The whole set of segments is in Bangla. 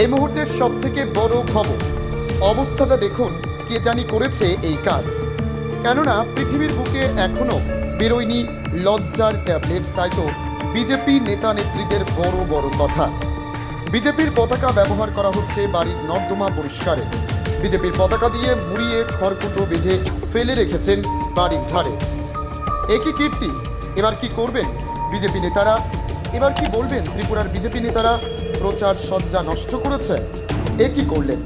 এই মুহূর্তের সব থেকে বড় খবর। অবস্থাটা দেখুন, কে জানি করেছে এই কাজ। কেননা, পৃথিবীর বুকে এখনও বেরোয়নি লজ্জার ট্যাবলেট, তাই তো বিজেপি নেতা নেত্রীদের বড় বড় কথা। বিজেপির পতাকা ব্যবহার করা হচ্ছে বাড়ির নর্দমা পরিষ্কারে। বিজেপির পতাকা দিয়ে মুড়িয়ে খড়কুটো বেঁধে ফেলে রেখেছেন বাড়ির ধারে। একই কীর্তি? এবার কি করবেন? বিজেপি নেতারা এবার কি বলবেন ত্রিপুরার বিজেপি নেতারা? প্রচার সজ্জা নষ্ট করেছে? এ কি করলেন?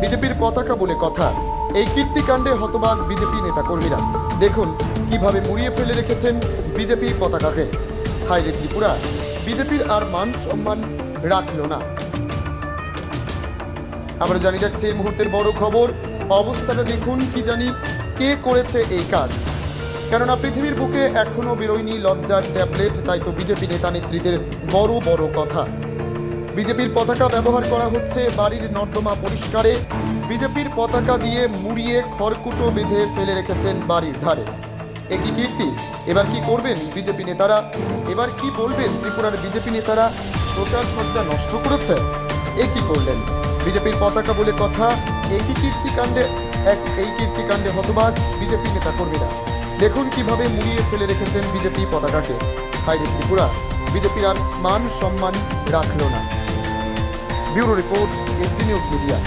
বিজেপির পতাকা বলে কথা। এই কীর্তিকাণ্ডে হতবাক বিজেপি নেতাকর্মীরা। দেখুন, কীভাবে মুড়িয়ে ফেলে রেখেছেন বিজেপির পতাকাকে। হাইরে ত্রিপুরা, বিজেপির আর মান সম্মান রাখল না। আমরা জানি রাখছি এই মুহূর্তের বড় খবর। অবস্থাটা দেখুন কি জানি কে করেছে এই কাজ। কেননা পৃথিবীর বুকে এখনও বেরোয়নি লজ্জার ট্যাবলেট, তাই তো বিজেপি নেতা নেত্রীদের বড় বড় কথা। বিজেপির পতাকা ব্যবহার করা হচ্ছে বাড়ির নর্দমা পরিষ্কারে। বিজেপির পতাকা দিয়ে মুড়িয়ে খড়কুটো বেঁধে ফেলে রেখেছেন বাড়ির ধারে। একই কীর্তি? এবার কি করবেন বিজেপি নেতারা? এবার কি বলবেন ত্রিপুরার বিজেপি নেতারা? প্রচার সজ্জা নষ্ট করেছে? এ কি করলেন? বিজেপির পতাকা বলে কথা একই কীর্তিকাণ্ডে? এক এই কীর্তিকাণ্ডে হতবাক বিজেপি নেতা কর্মীরা। দেখুন কীভাবে মুড়িয়ে ফেলে রেখেছেন বিজেপি পতাকাকে। হাইরে ত্রিপুরা, বিজেপির আর মান সম্মান রাখল না। Bureau report, SD news media.